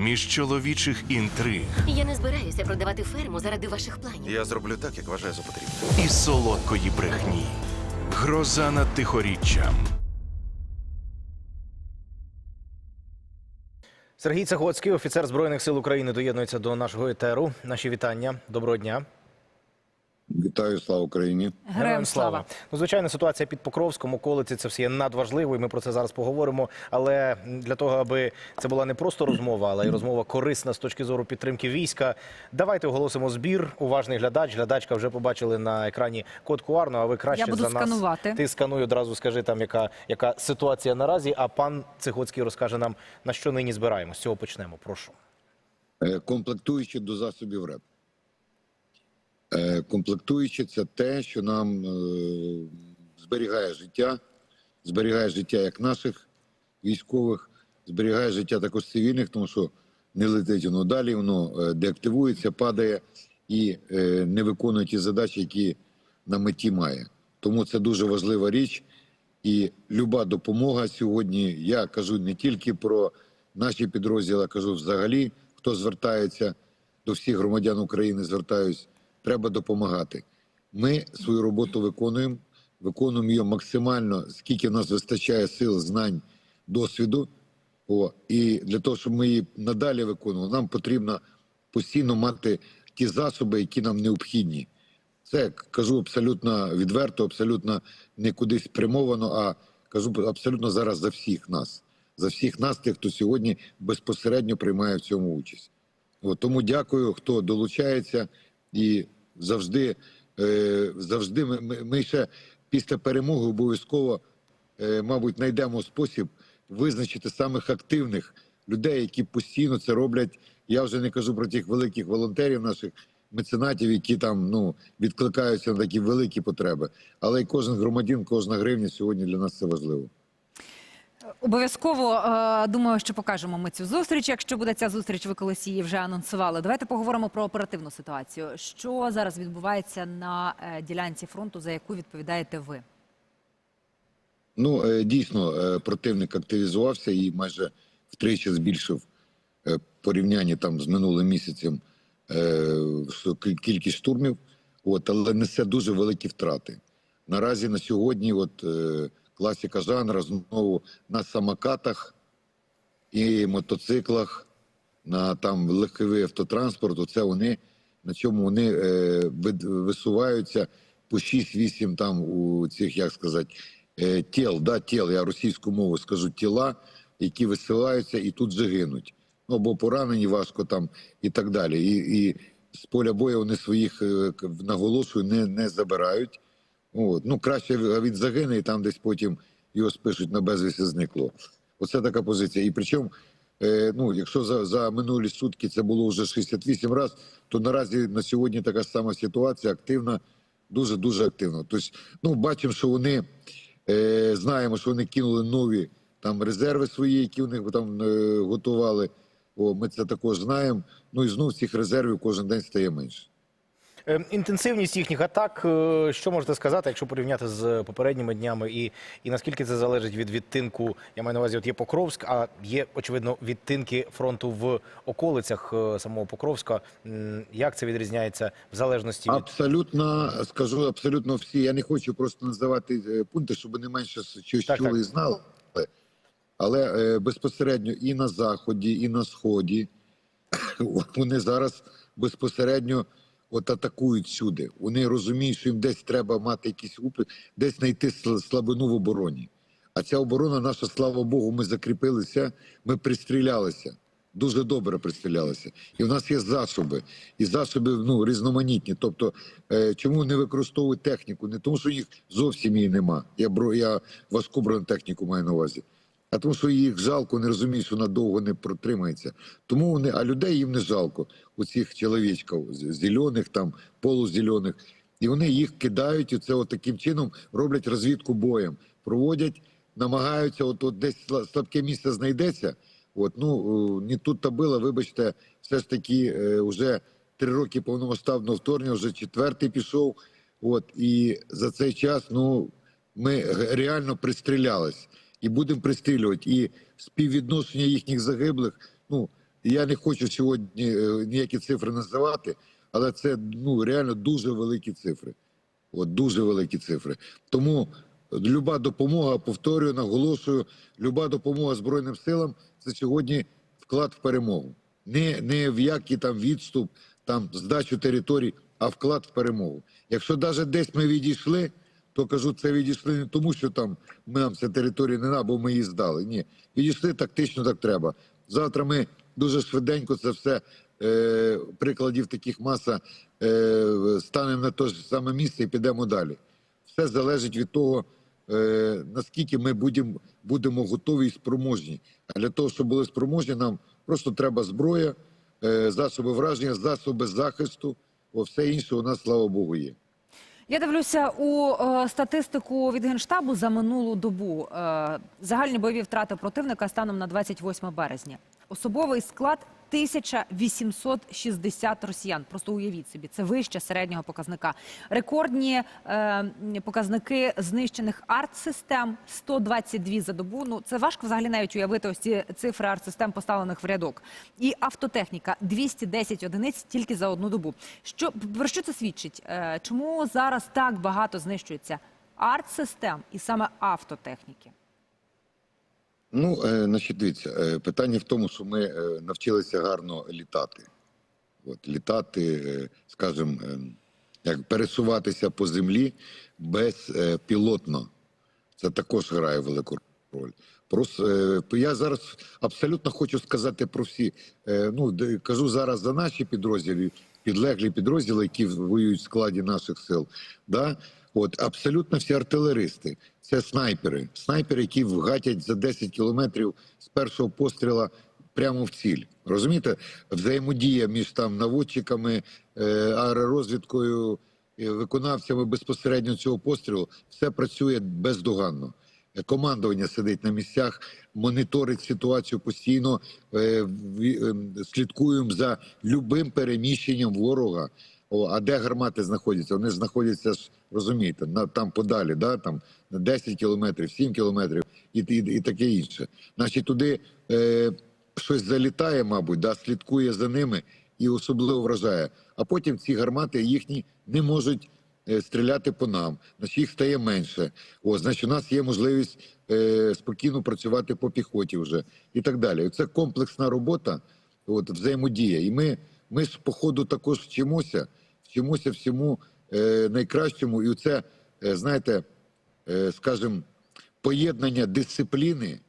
між чоловічих інтриг Я не збираюся продавати ферму заради ваших планів. Я зроблю так, як вважаю за потрібне. і солодкої брехні. Гроза над тихоріччям. Сергій Цагоцький, офіцер Збройних сил України, доєднується до нашого етеру. Наші вітання. Доброго дня. Вітаю, слава Україні. Героям слава. Ну, звичайно, ситуація під Покровськом, околиці це все є надважливо, і ми про це зараз поговоримо. Але для того, аби це була не просто розмова, але й розмова корисна з точки зору підтримки війська. Давайте оголосимо збір. Уважний глядач. Глядачка вже побачили на екрані код QR, ну, а ви краще Я буду за нас. сканувати. Ти скануй одразу, скажи там, яка, яка ситуація наразі. А пан Цихоцький розкаже нам на що нині збираємо. З цього почнемо. Прошу. Е, Комплектуючі до засобів РЕП. Е, Комплектуючі це те, що нам е, зберігає життя, зберігає життя як наших військових, зберігає життя також цивільних, тому що не летить воно далі, воно е, деактивується, падає і не виконує ті задачі, які на меті має. Тому це дуже важлива річ. І люба допомога сьогодні. Я кажу не тільки про наші підрозділи, а кажу взагалі, хто звертається до всіх громадян України, звертаюсь, треба допомагати. Ми свою роботу виконуємо, виконуємо її максимально, скільки в нас вистачає сил, знань, досвіду. О, і для того, щоб ми її надалі виконували, нам потрібно постійно мати ті засоби, які нам необхідні. Це кажу абсолютно відверто, абсолютно не кудись спрямовано, а кажу абсолютно зараз за всіх нас, за всіх нас, тих, хто сьогодні безпосередньо приймає в цьому участь. От, тому дякую, хто долучається, і завжди, е, завжди ми, ще після перемоги обов'язково, е, мабуть, знайдемо спосіб визначити самих активних людей, які постійно це роблять. Я вже не кажу про тих великих волонтерів наших меценатів, які там ну відкликаються на такі великі потреби. Але й кожен громадян, кожна гривня сьогодні для нас це важливо. Обов'язково е, думаю, що покажемо ми цю зустріч. Якщо буде ця зустріч, ви колись її вже анонсували. Давайте поговоримо про оперативну ситуацію. Що зараз відбувається на е, ділянці фронту, за яку відповідаєте ви? Ну е, дійсно, противник активізувався і майже втричі збільшив порівняння там з минулим місяцем кількість штурмів. От, але несе дуже великі втрати. Наразі на сьогодні, от класика жанра знову на самокатах і мотоциклах, на там легковий автотранспорт. Оце вони на чому вони е, висуваються по 6-8 там у цих, як сказати, е, тіл, да, тіл, я російською мовою скажу тіла, які висилаються і тут же гинуть. Ну, або поранені важко там і так далі. І, і з поля бою вони своїх е, наголошую не, не забирають. От. Ну, краще він загине, і там десь потім його спишуть на безвісті зникло. Оце така позиція. І причому, е, ну, якщо за, за минулі сутки це було вже 68 разів, то наразі на сьогодні така сама ситуація активна, дуже дуже активна. Тобто, ну, бачимо, що вони е, знаємо, що вони кинули нові там резерви свої, які в них там е, готували. О, ми це також знаємо. Ну і знов цих резервів кожен день стає менше. Е, Інтенсивність їхніх атак. е, Що можете сказати, якщо порівняти з попередніми днями, і, і наскільки це залежить від відтинку? Я маю на увазі, от є Покровськ, а є очевидно відтинки фронту в околицях е, самого Покровська. Як це відрізняється в залежності від Абсолютно скажу абсолютно всі. Я не хочу просто називати е, пункти, щоб вони менше щось Так, чули так. і знали. Але е, безпосередньо і на заході, і на сході вони зараз безпосередньо от атакують сюди. Вони розуміють, що їм десь треба мати якісь упи, десь знайти сл- слабину в обороні. А ця оборона наша, слава Богу, ми закріпилися, ми пристрілялися. Дуже добре пристрілялися. І в нас є засоби. І засоби ну, різноманітні. Тобто, е, чому не використовують техніку? Не тому, що їх зовсім її нема. Я, бро, я важку бронетехніку маю на увазі. А тому, що їх жалко, не розуміють, що вона довго не протримається. Тому вони, а людей їм не жалко, у цих чоловічків, зелених, там, полузелених. І вони їх кидають, і це от таким чином роблять розвідку боєм. Проводять, намагаються, от, от десь слабке місце знайдеться. От, ну, е, не тут та було, вибачте, все ж таки е, вже три роки повномасштабного вторгнення, вже четвертий пішов. От, і за цей час, ну, ми реально пристрілялись і будемо пристрілювати. І співвідношення їхніх загиблих, ну Я не хочу сьогодні е, ніякі цифри називати, але це ну реально дуже великі цифри. От дуже великі цифри. Тому люба допомога, повторюю, наголошую, люба допомога Збройним силам це сьогодні вклад в перемогу. Не, не в який там відступ, там здачу територій, а вклад в перемогу. Якщо навіть десь ми відійшли, то кажу, це відійшли не тому, що там нам ця територія не треба, бо ми її здали. Ні, відійшли тактично, так треба. Завтра ми дуже швиденько це все е, прикладів таких маса е, станемо на те ж саме місце і підемо далі. Все залежить від того, е, наскільки ми будемо, будемо готові і спроможні. А для того, щоб були спроможні, нам просто треба зброя, е, засоби враження, засоби захисту. О, все інше у нас, слава Богу, є. Я дивлюся у е, статистику від генштабу за минулу добу. Е, загальні бойові втрати противника станом на 28 березня. Особовий склад 1860 росіян. Просто уявіть собі, це вище середнього показника. Рекордні е, показники знищених арт-систем 122 за добу. Ну це важко взагалі навіть уявити ось ці цифри арт-систем, поставлених в рядок. І автотехніка 210 одиниць тільки за одну добу. Що про що це свідчить? Е, чому зараз так багато знищується арт-систем і саме автотехніки? Ну, е, значить, дивіться, е, питання в тому, що ми е, навчилися гарно літати. От, літати, скажімо, як пересуватися по землі безпілотно. Це також грає велику роль. Просто я зараз абсолютно хочу сказати про всі. Ну, кажу зараз за наші підрозділи, підлеглі підрозділи, які воюють в складі наших сил. Да? От абсолютно всі артилеристи. Це снайпери. Снайпери, які вгатять за 10 кілометрів з першого постріла прямо в ціль. Розумієте, взаємодія між там наводчиками, е, аеророзвідкою, е, виконавцями безпосередньо цього пострілу, все працює бездоганно. Е, Командування сидить на місцях, моніторить ситуацію постійно, е, ві- е, слідкуємо за любим переміщенням ворога. О, а де гармати знаходяться? Вони знаходяться ж, розумієте, на там подалі, да, там на 10 кілометрів, 7 кілометрів і, і, і таке інше. Значить, туди е, щось залітає, мабуть, да, слідкує за ними і особливо вражає. А потім ці гармати їхні не можуть е, стріляти по нам, значить їх стає менше. О, значить, у нас є можливість е, спокійно працювати по піхоті вже і так далі. Це комплексна робота, от взаємодія. І ми, ми ж по ходу також вчимося, вчимося всьому найкращому. І це, е, знаєте, е, скажімо, поєднання дисципліни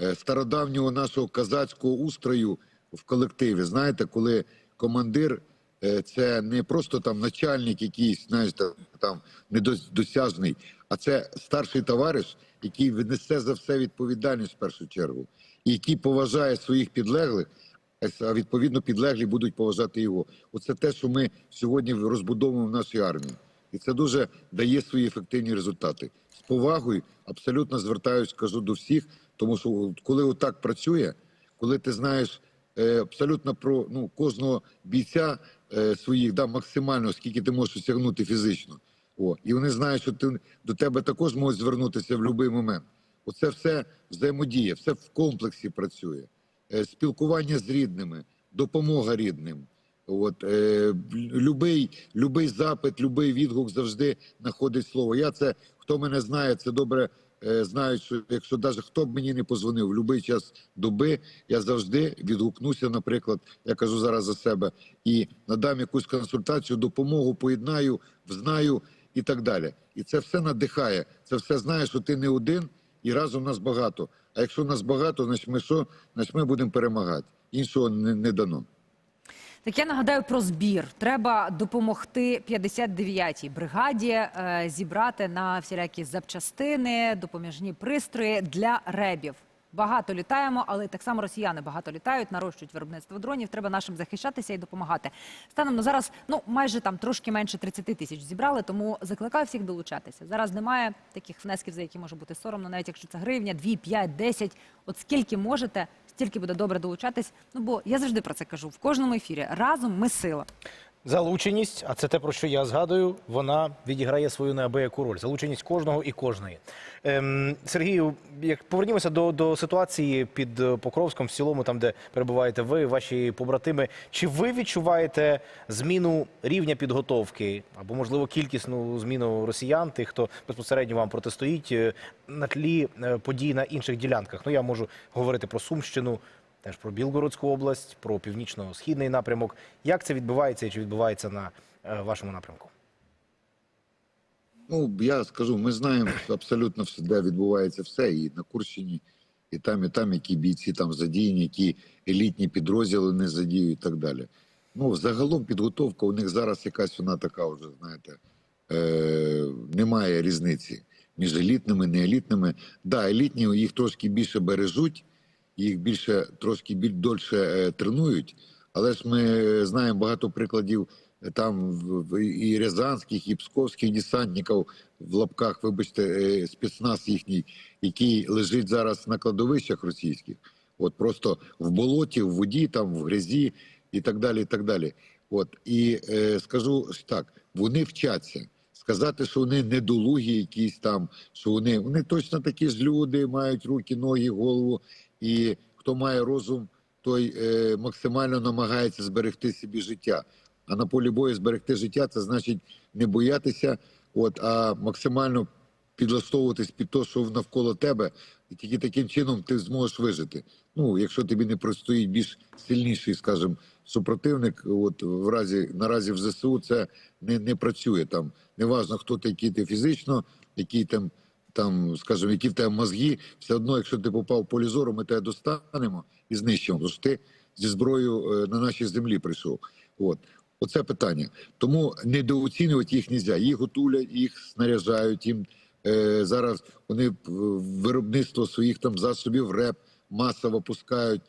е, стародавнього нашого казацького устрою в колективі. Знаєте, коли командир е, це не просто там начальник якийсь, знаєте, там недосяжний, а це старший товариш, який несе за все відповідальність в першу чергу, і який поважає своїх підлеглих. А відповідно підлеглі будуть поважати його. Оце те, що ми сьогодні розбудовуємо в нашій армії, і це дуже дає свої ефективні результати. З повагою абсолютно звертаюсь, кажу до всіх, тому що коли отак працює, коли ти знаєш е, абсолютно про ну кожного бійця е, своїх да максимально скільки ти можеш осягнути фізично. О, і вони знають, що ти до тебе також можуть звернутися в будь-який момент. Оце все взаємодія, все в комплексі працює. Е, Спілкування з рідними, допомога рідним. От е, любий, любий запит, любий відгук завжди знаходить слово. Я це хто мене знає, це добре е, знають, що якщо навіть хто б мені не позвонив в будь-який час доби, я завжди відгукнуся. Наприклад, я кажу зараз за себе і надам якусь консультацію, допомогу, поєднаю, взнаю і так далі. І це все надихає. Це все знає, що ти не один, і разом нас багато. А якщо нас багато, значить ми що? Значить ми будемо перемагати. Іншого не, не дано. Так я нагадаю про збір. Треба допомогти 59-й бригаді е, зібрати на всілякі запчастини, допоміжні пристрої для ребів. Багато літаємо, але так само росіяни багато літають, нарощують виробництво дронів. Треба нашим захищатися і допомагати. Станом на зараз ну майже там трошки менше 30 тисяч зібрали, тому закликаю всіх долучатися. Зараз немає таких внесків, за які може бути соромно, навіть якщо це гривня, 2, 5, 10. От скільки можете, стільки буде добре долучатись. Ну бо я завжди про це кажу в кожному ефірі. Разом ми сила. Залученість, а це те, про що я згадую, вона відіграє свою неабияку роль. Залученість кожного і кожної. Ем, Сергію, як повернімося до, до ситуації під е, Покровськом, в цілому, там, де перебуваєте ви, ваші побратими. Чи ви відчуваєте зміну рівня підготовки або, можливо, кількісну зміну росіян, тих, хто безпосередньо вам протистоїть е, на тлі е, подій на інших ділянках? Ну, я можу говорити про Сумщину, теж про Білгородську область, про північно-східний напрямок. Як це відбувається і чи відбувається на е, вашому напрямку? Ну, я скажу, ми знаємо абсолютно все, де відбувається все, і на Курщині, і там, і там, які бійці там задіяні, які елітні підрозділи не задіють і так далі. Ну, загалом підготовка у них зараз якась вона така вже, знаєте, е, немає різниці між елітними, неелітними. Да, елітні їх трошки більше бережуть, їх більше трошки біль дольше е, тренують. Але ж ми знаємо багато прикладів е, там і рязанських, і псковських десантників в лапках, вибачте, е, спецназ їхній, який лежить зараз на кладовищах російських. От просто в болоті, в воді, там в грязі і так далі. І так далі. От і е, скажу так: вони вчаться. Сказати, що вони недолугі, якісь там, що вони вони точно такі ж люди, мають руки, ноги, голову. І хто має розум, той е, максимально намагається зберегти собі життя. А на полі бою зберегти життя це значить не боятися, от а максимально підлаштовуватись під те, що навколо тебе, і тільки таким чином ти зможеш вижити. Ну, якщо тобі не простоїть більш сильніший, скажімо, супротивник, от в разі наразі в ЗСУ це не, не працює там. Неважно, хто ти, який ти фізично, який там, там, скажімо, які в тебе мозги, все одно, якщо ти попав полі зору, ми тебе достанемо і знищимо. Тому що ти зі зброєю е, на нашій землі прийшов. От. Оце питання. Тому недооцінювати їх не можна. Їх готують, їх снаряжають, їм е, зараз вони виробництво своїх там засобів РЕП масово пускають.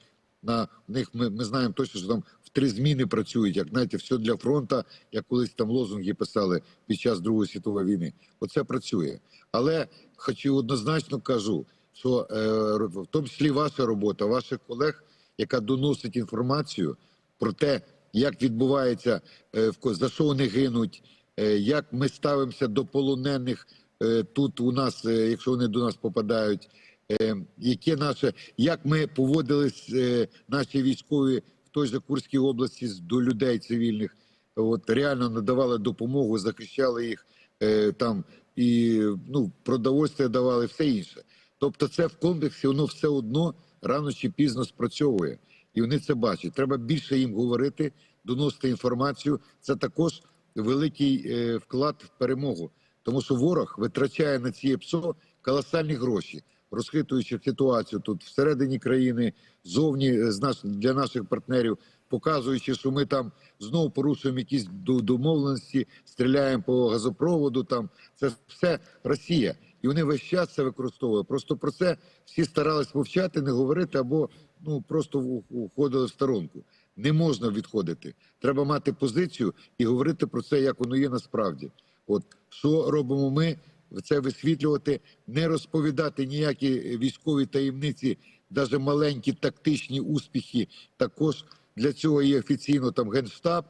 На них ми, ми знаємо точно, що там три зміни працюють, як знаєте, все для фронту, як колись там лозунги писали під час Другої світової війни. Оце працює. Але хочу однозначно кажу, що е, в тому числі ваша робота, ваших колег, яка доносить інформацію про те, як відбувається, е, за що вони гинуть, е, як ми ставимося до полонених е, тут у нас, е, якщо вони до нас попадають. Е, яке наше, як ми поводились е, наші військові той же Курській області до людей цивільних, от реально надавали допомогу, захищали їх е, там і ну продовольствя давали, все інше. Тобто, це в комплексі воно все одно рано чи пізно спрацьовує, і вони це бачать. Треба більше їм говорити, доносити інформацію. Це також великий е, вклад в перемогу, тому що ворог витрачає на ці ПСО колосальні гроші, розхитуючи ситуацію тут всередині країни, зовні е, з наш для наших партнерів, показуючи, що ми там знову порушуємо якісь до- домовленості, стріляємо по газопроводу. Там це все Росія, і вони весь час це використовують. Просто про це всі старались мовчати, не говорити або ну просто уходили в сторонку. Не можна відходити. Треба мати позицію і говорити про це, як воно є насправді. От що робимо ми? Це висвітлювати, не розповідати ніякі військові таємниці, навіть маленькі тактичні успіхи. Також для цього є офіційно там генштаб.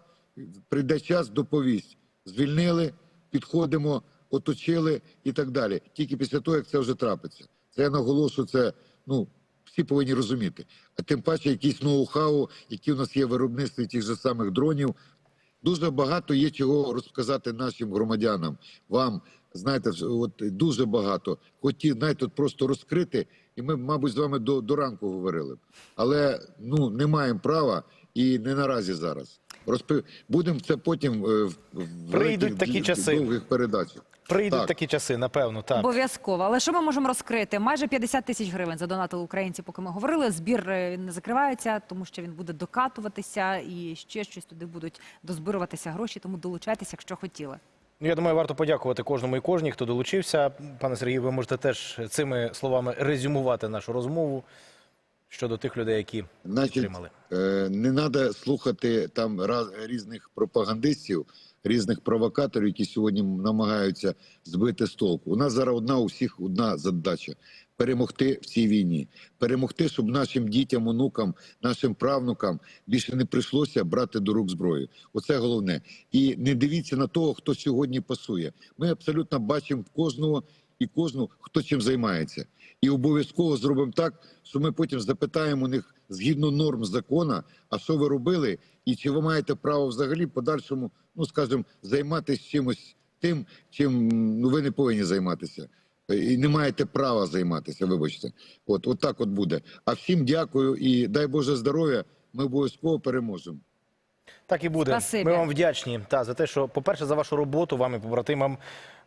Прийде час, доповість. Звільнили, підходимо, оточили і так далі. Тільки після того, як це вже трапиться. Це я наголошую, це ну всі повинні розуміти. А тим паче, якісь ноу-хау, які у нас є в виробництві тих же самих дронів. Дуже багато є чого розказати нашим громадянам. Вам знаєте, от дуже багато. Хоті, знаєте, от просто розкрити, і ми, мабуть, з вами до, до ранку говорили. б. Але ну не маємо права і не наразі зараз. Розпи... Будемо це потім е, в, в Прийдуть такі часи. довгих передачах. Прийдуть Так. такі часи, напевно, так. Обов'язково. Але що ми можемо розкрити? Майже 50 тисяч гривень задонатили українці, поки ми говорили. Збір е, він не закривається, тому що він буде докатуватися і ще щось туди будуть дозбируватися гроші. Тому долучайтеся, якщо хотіли. Ну, я думаю, варто подякувати кожному і кожній, хто долучився. Пане Сергію, ви можете теж цими словами резюмувати нашу розмову щодо тих людей, які Значить, підтримали. Е, не треба слухати там різних пропагандистів, різних провокаторів, які сьогодні намагаються збити з толку. У нас зараз одна у всіх одна задача перемогти в цій війні, перемогти, щоб нашим дітям, онукам, нашим правнукам більше не прийшлося брати до рук зброю. Оце головне. І не дивіться на того, хто сьогодні пасує. Ми абсолютно бачимо кожного і кожну, хто чим займається. І обов'язково зробимо так, що ми потім запитаємо у них згідно норм закона, а що ви робили, і чи ви маєте право взагалі подальшому, ну скажімо, займатися чимось тим, чим ну ви не повинні займатися. І не маєте права займатися, вибачте. От, от так от буде. А всім дякую і дай Боже здоров'я. Ми обов'язково переможемо. Так і буде. Спасибі. Ми вам вдячні та за те, що, по-перше, за вашу роботу, вам і побратимам.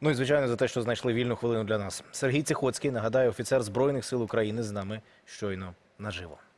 Ну і звичайно за те, що знайшли вільну хвилину для нас. Сергій Цихоцький, нагадаю, офіцер збройних сил України з нами щойно наживо.